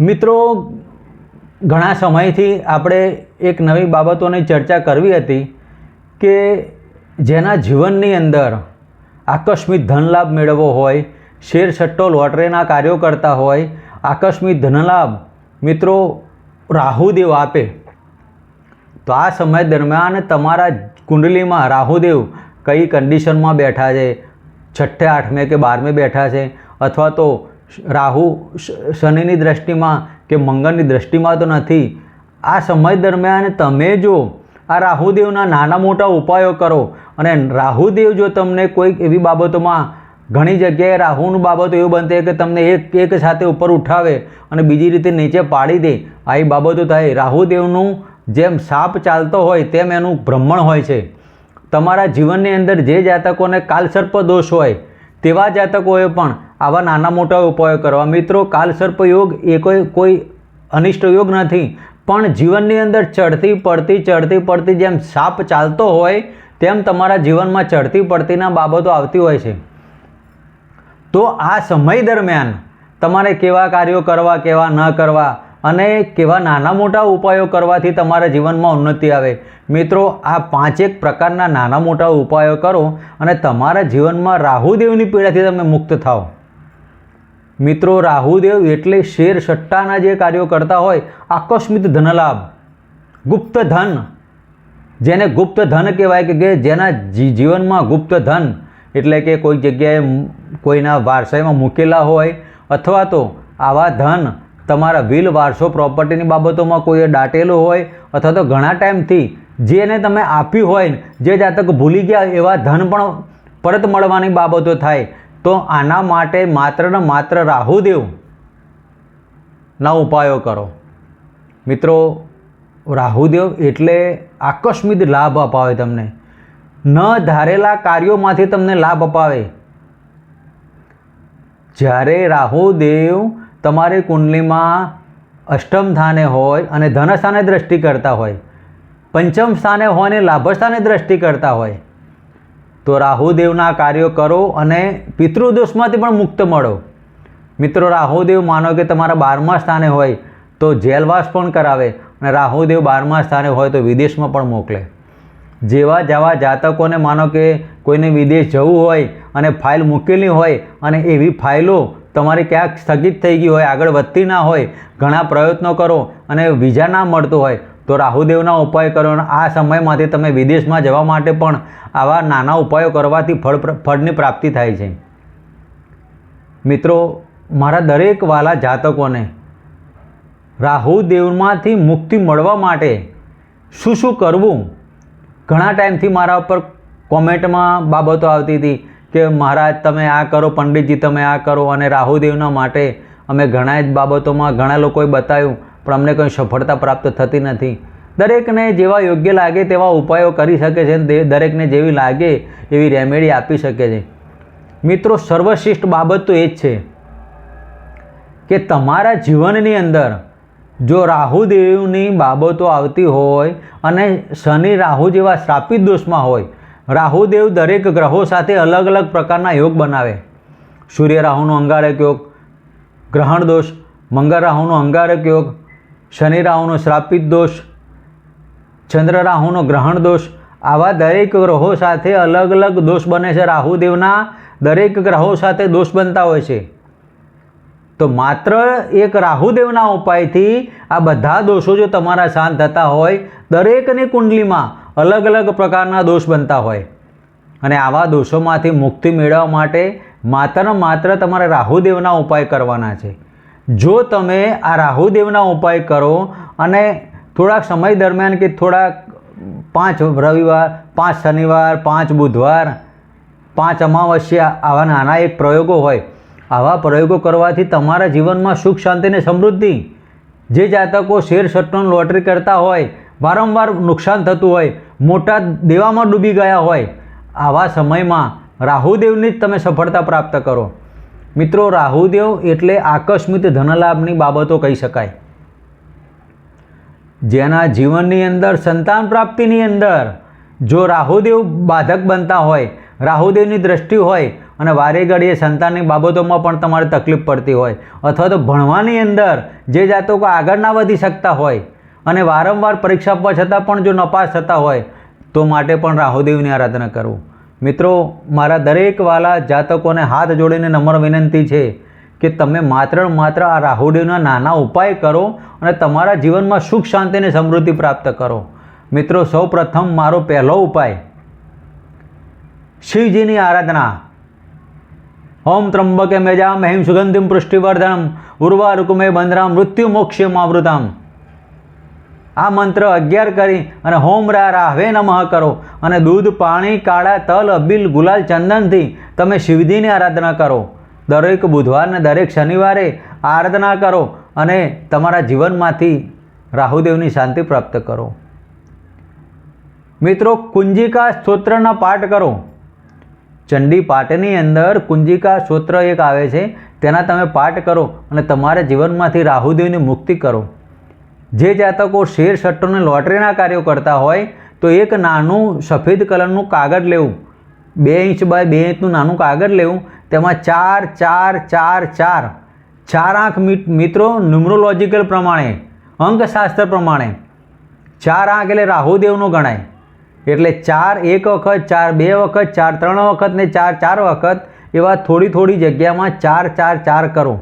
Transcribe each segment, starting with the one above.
મિત્રો, ઘણા સમયથી આપણે એક નવી બાબતોની ચર્ચા કરવી હતી કે જેના જીવનની અંદર આકસ્મિક ધનલાભ મેળવવો હોય શેર સટ્ટો લોટરીના કાર્યો કરતા હોય, આકસ્મિક ધનલાભ મિત્રો રાહુદેવ આપે. તો આ સમય દરમિયાન તમારા કુંડલીમાં રાહુદેવ કઈ કન્ડિશનમાં બેઠા છે? છઠ્ઠે, આઠમે કે બારમે બેઠા છે? અથવા તો રાહુ શનિની દ્રષ્ટિમાં કે મંગળની દ્રષ્ટિમાં તો નથી. આ સમય દરમિયાન તમે જો આ રાહુદેવના નાના મોટા ઉપાયો કરો અને રાહુદેવ જો તમને કોઈક એવી બાબતોમાં ઘણી જગ્યાએ રાહુનું બાબતો એવું બનતી કે તમને એક એક સાથે ઉપર ઉઠાવે અને બીજી રીતે નીચે પાડી દે આવી બાબતો થાય. રાહુદેવનું જેમ સાપ ચાલતો હોય તેમ એનું ભ્રમણ હોય છે. તમારા જીવનની અંદર જે જાતકોને કાલસર્પ દોષ હોય, તેવા જાતકોએ પણ આવા નાના મોટા ઉપાયો કરવા. મિત્રો, કાલસર્પ યોગ એ કોઈ કોઈ અનિષ્ટ યોગ નથી, પણ જીવનની અંદર ચડતી પડતી ચડતી પડતી જેમ સાપ ચાલતો હોય, તેમ તમારા જીવનમાં ચડતી પડતીના બાબતો આવતી હોય છે. તો આ સમય દરમિયાન તમારે કેવા કાર્યો કરવા, કેવા ન કરવા અને કેવા નાના મોટા ઉપાયો કરવાથી તમારા જીવનમાં ઉન્નતિ આવે. મિત્રો, આ પાંચેક પ્રકારના નાના મોટા ઉપાયો કરો અને તમારા જીવનમાં રાહુદેવની પીડાથી તમે મુક્ત થાઓ. મિત્રો, રાહુદેવ એટલે શેર સટ્ટાના જે કાર્યો કરતા હોય, આકસ્મિક ધનલાભ. ગુપ્ત ધન જેને ગુપ્ત ધન કહેવાય કે જેના જીવનમાં ગુપ્ત ધન એટલે કે કોઈ જગ્યાએ કોઈના વારસાઈમાં મૂકેલા હોય, અથવા તો આવા ધન તમારા વિલ વારસો પ્રોપર્ટીની બાબતોમાં કોઈએ દાટેલો હોય, અથવા તો ઘણા ટાઈમથી જેને તમે આપ્યું હોય જે જાતક ભૂલી ગયા એવા ધન પણ પરત મળવાની બાબતો થાય તો આના માટે માત્ર ને માત્ર રાહુદેવના ઉપાયો કરો. મિત્રો, રાહુદેવ એટલે આકસ્મિક લાભ અપાવે તમને. ન ધારેલા કાર્યોમાંથી તમને લાભ અપાવે. જ્યારે રાહુદેવ તમારી કુંડલીમાં અષ્ટમ સ્થાને હોય અને ધન સ્થાને દ્રષ્ટિ કરતા હોય, પંચમ સ્થાને હોય અને લાભ સ્થાને દ્રષ્ટિ કરતા હોય તો રાહુદેવના કાર્યો કરો અને પિતૃદોષમાંથી પણ મુક્ત મળો. મિત્રો, રાહુદેવ માનો કે તમારા બારમા સ્થાને હોય તો જેલવાસ પણ કરાવે અને રાહુદેવ બારમા સ્થાને હોય તો વિદેશમાં પણ મોકલે. જેવા જેવા જાતકોને માનો કે કોઈને વિદેશ જવું હોય અને ફાઇલ મૂકેલી હોય અને એવી ફાઇલો તમારી ક્યાંક સ્થગિત થઈ ગઈ હોય, આગળ વધતી ના હોય, ઘણા પ્રયત્નો કરો અને વિઝા ના મળતું હોય તો રાહુદેવના ઉપાય કરો આ સમયમાંથી તમે વિદેશમાં જવા માટે પણ આવા નાના ઉપાયો કરવાથી ફળ ફળની પ્રાપ્તિ થાય છે. મિત્રો, મારા દરેક વાલા જાતકોને રાહુદેવમાંથી મુક્તિ મળવા માટે શું શું કરવું? ઘણા ટાઈમથી મારા ઉપર કોમેન્ટમાં બાબતો આવતી હતી કે, મહારાજ, તમે આ કરો, પંડિતજી, તમે આ કરો. અને રાહુદેવના માટે અમે ઘણા જ બાબતોમાં ઘણા લોકોએ બતાવ્યું પણ અમને કંઈ સફળતા પ્રાપ્ત થતી નથી. દરેકને જેવા યોગ્ય લાગે તેવા ઉપાયો કરી શકે છે અને દરેકને જેવી લાગે એવી રેમેડી આપી શકે છે. મિત્રો, સર્વશ્રેષ્ઠ બાબત તો એ જ છે કે તમારા જીવનની અંદર જો રાહુદેવની બાબતો આવતી હોય અને શનિ રાહુ જેવા શ્રાપિત દોષમાં હોય રાહુદેવ દરેક ગ્રહો સાથે અલગ અલગ પ્રકારના યોગ બનાવે. સૂર્ય રાહુનો અંગારક યોગ, ગ્રહણ દોષ, મંગળ રાહુનો અંગારક યોગ શનિ રાહુનો શ્રાપિત દોષ, ચંદ્ર રાહુનો ગ્રહણ દોષ, આવા દરેક ગ્રહો સાથે અલગ અલગ દોષ બને છે. રાહુદેવના દરેક ગ્રહો સાથે દોષ બનતા હોય છે. તો માત્ર એક રાહુદેવના ઉપાયથી આ બધા દોષો જો તમારા શાંત થતા હોય, દરેકની કુંડલીમાં અલગ અલગ પ્રકારના દોષ બનતા હોય. અને આવા દોષોમાંથી મુક્તિ મેળવવા માટે માત્ર માત્ર તમારે રાહુદેવના ઉપાય કરવાના છે. જો તમે આ રાહુદેવના ઉપાય કરો અને થોડાક સમય દરમિયાન કે થોડાક પાંચ રવિવાર, પાંચ શનિવાર, પાંચ બુધવાર, પાંચ અમાવસ્યા આવા નાના એક પ્રયોગો હોય, આવા પ્રયોગો કરવાથી તમારા જીવનમાં સુખ, શાંતિ અને સમૃદ્ધિ. જે જાતકો શેર સટ્ટોની લોટરી કરતા હોય, વારંવાર નુકસાન થતું હોય, મોટા દેવામાં ડૂબી ગયા હોય, આવા સમયમાં રાહુદેવની જ તમે સફળતા પ્રાપ્ત કરો. મિત્રો, રાહુદેવ એટલે આકસ્મિક ધનલાભની બાબતો કહી શકાય. જેના જીવનની અંદર, સંતાન પ્રાપ્તિની અંદર, જો રાહુદેવ બાધક બનતા હોય, રાહુદેવની દ્રષ્ટિ હોય, અને વારે ઘડીએ સંતાનની બાબતોમાં પણ તમારે તકલીફ પડતી હોય, અથવા તો ભણવાની અંદર જે જાતકો આગળ ના વધી શકતા હોય, અને વારંવાર પરીક્ષા આપવા છતાં પણ જો નપાસ થતા હોય, તો માટે પણ રાહુદેવની આરાધના કરવું. મિત્રો, મારા દરેક વાલા જાતકોને હાથ જોડીને નમ્ર વિનંતી છે કે તમે માત્ર માત્ર આ રાહુડીના નાના ઉપાય કરો અને તમારા જીવનમાં સુખ, શાંતિ અને સમૃદ્ધિ પ્રાપ્ત કરો. મિત્રો સૌ પ્રથમ મારો પહેલો ઉપાય. શિવજીની આરાધના. ઓમ ત્રંબકે મેજામ, હેમ સુગંધિમ પૃષ્ટિવર્ધનમ, ઉર્વારુકમે બંધરામ, મૃત્યુ મોક્ષ્યમાવૃતામ આ મંત્ર અગિયાર કરી અને હોમ રા રાહવે નમઃ કરો અને દૂધ, પાણી, કાળા તલ, અબીલ, ગુલાલ, ચંદનથી તમે શિવજીની આરાધના કરો. દરેક બુધવારને દરેક શનિવારે આરાધના કરો અને તમારા જીવનમાંથી રાહુદેવની શાંતિ પ્રાપ્ત કરો. મિત્રો, કુંજિકા સ્તોત્રના પાઠ કરો. ચંડી પાઠની અંદર કુંજિકા સ્તોત્ર એક આવે છે, તેના તમે પાઠ કરો અને તમારા જીવનમાંથી રાહુદેવની મુક્તિ કરો. જે જાતકો શેર શટ્ટોને લોટરીના કાર્યો કરતા હોય, તો એક નાનું સફેદ કલરનું કાગળ લેવું. બે ઇંચ બાય બે ઇંચનું નાનું કાગળ લેવું. તેમાં ચાર ચાર ચાર ચાર. ચાર મિત- મિત્રો, ન્યુમરોલોજિકલ પ્રમાણે અંકશાસ્ત્ર પ્રમાણે. ચાર આંખ એટલે રાહુદેવનો ગણાય. એટલે ચાર એક વખત, ચાર બે વખત, ચાર ત્રણ વખત ને ચાર ચાર વખત એવા થોડી થોડી જગ્યામાં ચાર ચાર ચાર કરો.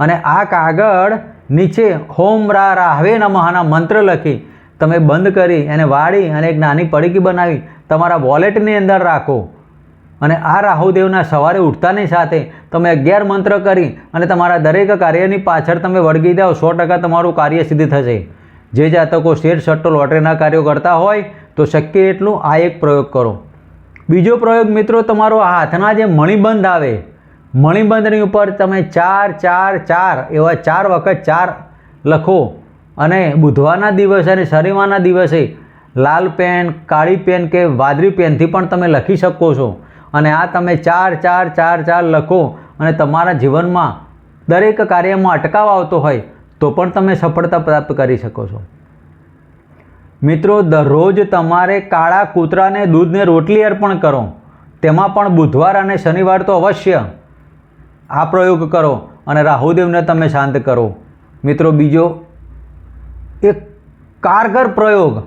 અને આ કાગળ નીચે હોમ રા રા હવે નમહાના મંત્ર લખી, તમે બંધ કરી એને વાળી અને એક નાની પડીકી બનાવી, તમારા વોલેટની અંદર રાખો. અને આ રાહુદેવના સવારે ઉઠતાની સાથે તમે અગિયાર મંત્ર કરી અને તમારા દરેક કાર્યની પાછળ તમે વળગી જાઓ, સો ટકા તમારું કાર્ય સિદ્ધ થશે. જે જાતકો શેર સટ્ટો લોટરીના કાર્યો કરતા હોય, તો શક્ય એટલું આ એક પ્રયોગ કરો. બીજો પ્રયોગ મિત્રો, તમારો હાથના જે મણિબંધ આવે મણિબંધની ઉપર તમે ચાર ચાર ચાર, એવા ચાર વખત ચાર લખો. અને બુધવારના દિવસે અને શનિવારના દિવસે લાલ પેન, કાળી પેન કે વાદળી પેનથી પણ તમે લખી શકો છો. અને આ તમે ચાર ચાર ચાર ચાર લખો અને તમારા જીવનમાં દરેક કાર્યમાં અટકાવ આવતો હોય તો પણ તમે સફળતા પ્રાપ્ત કરી શકો છો. મિત્રો, દરરોજ તમારે કાળા કૂતરાને દૂધને રોટલી અર્પણ કરો. તેમાં પણ બુધવાર અને શનિવાર તો અવશ્ય. આ પ્રયોગ કરો અને રાહુદેવને તમે શાંત કરો. મિત્રો, બીજો એક કારગર પ્રયોગ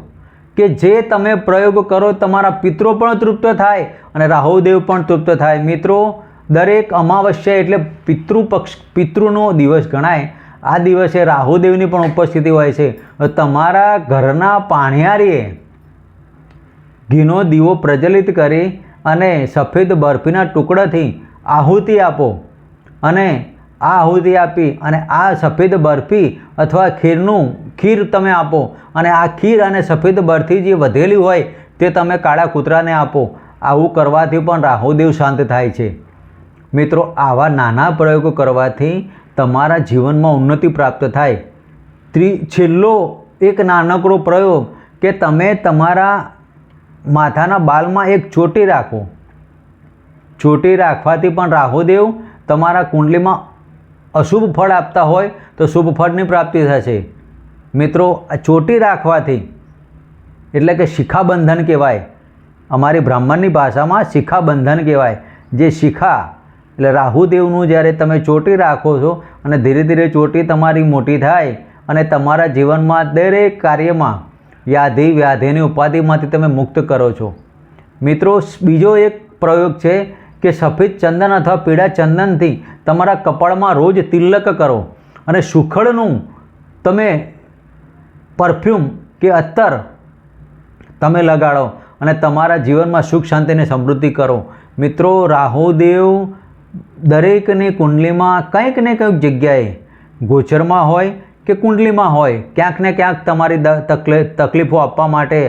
કે જે તમે પ્રયોગ કરો તમારા પિત્રો પણ તૃપ્ત થાય અને રાહુદેવ પણ તૃપ્ત થાય. મિત્રો, દરેક અમાવસ્યા એટલે પિતૃ પક્ષ, પિતૃનો દિવસ ગણાય. આ દિવસે રાહુદેવની પણ ઉપસ્થિતિ હોય છે. તમારા ઘરના પાણિયારીએ ઘીનો દીવો પ્રજ્વલિત કરી અને સફેદ બરફીના ટુકડાથી આહુતિ આપો. અને આ આહુતિ આપી અને આ સફેદ બરફી અથવા ખીરનું ખીર તમે આપો અને આ ખીર અને સફેદ બરફી જે વધેલી હોય તે તમે કાળા કૂતરાને આપો. આવું કરવાથી પણ રાહુદેવ શાંત થાય છે. મિત્રો, આવા નાના પ્રયોગો કરવાથી તમારા જીવનમાં ઉન્નતિ પ્રાપ્ત થાય. ત્રી, છેલ્લો એક નાનકડો પ્રયોગ કે તમે તમારા માથાના બાલમાં એક ચોટી રાખો. ચોટી રાખવાથી પણ રાહુદેવ તમારા કુંડલીમાં અશુભ ફળ આપતા હોય તો શુભ ફળની પ્રાપ્તિ થશે. મિત્રો, આ ચોટી રાખવાથી, એટલે કે શિખાબંધન કહેવાય, અમારી બ્રાહ્મણની ભાષામાં શિખાબંધન કહેવાય. જે શિખા, એટલે રાહુદેવનું જ્યારે તમે ચોટી રાખો છો અને ધીરે ધીરે ચોટી તમારી મોટી થાય અને તમારા જીવનમાં દરેક કાર્યમાં વ્યાધિ, વ્યાધિની ઉપાધિમાંથી તમે મુક્ત કરો છો. મિત્રો, બીજો એક પ્રયોગ છે કે સફેદ ચંદન અથવા પીળા ચંદનથી તમારા કપાળમાં રોજ તિલક કરો. અને સુખડનું તમે પરફ્યુમ કે અત્તર તમે લગાડો અને તમારા જીવનમાં સુખ, શાંતિ અને સમૃદ્ધિ કરો. મિત્રો, રાહુદેવ દરેકની કુંડલીમાં કંઈક ને કંઈક જગ્યાએ ગોચરમાં હોય કે કુંડલીમાં હોય, ક્યાંક ને ક્યાંક તમારી તકલીફો આપવા માટે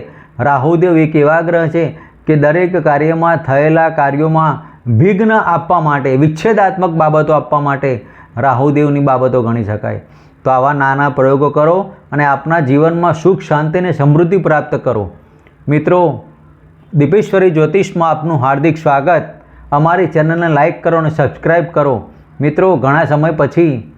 રાહુદેવ એક એવા ગ્રહ છે કે દરેક કાર્યમાં થયેલા કાર્યોમાં વિઘ્ન આપવા માટે, વિચ્છેદાત્મક બાબતો આપવા માટે રાહુદેવની બાબતો ગણી શકાય. તો આવા નાના પ્રયોગો કરો અને આપના જીવનમાં સુખ, શાંતિ અને સમૃદ્ધિ પ્રાપ્ત કરો. મિત્રો, દીપેશ્વરી જ્યોતિષમાં આપનું હાર્દિક સ્વાગત. અમારી ચેનલને લાઇક કરો અને સબસ્ક્રાઈબ કરો. મિત્રો, ઘણા સમય પછી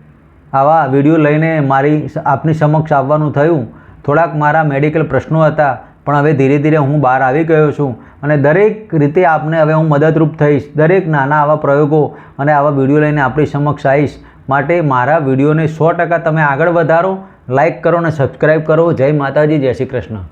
આવા વીડિયો લઈને મારી આપની સમક્ષ આવવાનું થયું. થોડાક મારા મેડિકલ પ્રશ્નો હતા. પણ હવે ધીરે ધીરે હું બહાર આવી ગયો છું અને દરેક રીતે આપને હવે હું મદદરૂપ થઈશ. દરેક નાના આવા પ્રયોગો અને આવા વીડિયો લઈને આપણી સમક્ષ આવીશ. માટે મારા વિડીયોને સો ટકા તમે આગળ વધારો લાઇક કરો અને સબસ્ક્રાઈબ કરો. જય માતાજી, જય શ્રી કૃષ્ણ.